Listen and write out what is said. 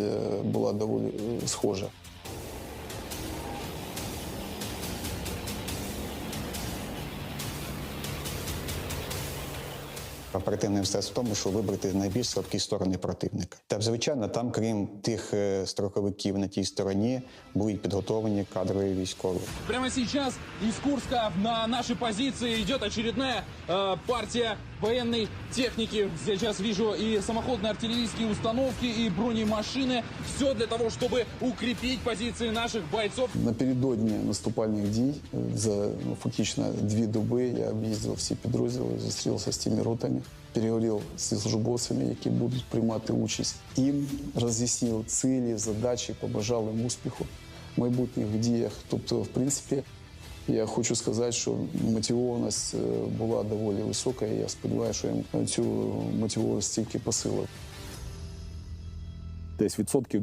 е, була доволі е, схожа. Оперативне мистецтво в тому, що вибрати найбільш слабкі сторони противника. Та звичайно, там, крім тих е, строковиків на тій стороні, будуть підготовлені кадрові військові. Прямо сейчас из Курска на наши позиции идет очередная э, партия военной техники. Сейчас вижу и самоходные артиллерийские установки, и бронемашины. Все для того, чтобы укрепить позиции наших бойцов. Напередодні наступальних дій е, за ну, фактично дві доби я об'їздив всі підрозділи, зустрівся з тими ротами, переговорив зі службовцями, які будуть приймати участь. Їм роз'яснив цілі, задачі, побажав їм успіху в майбутніх діях. Тобто, в принципі, я хочу сказати, що мотивованість е, була доволі висока, і я сподіваюся, що я цю мотивованість тільки посилив. десь відсотків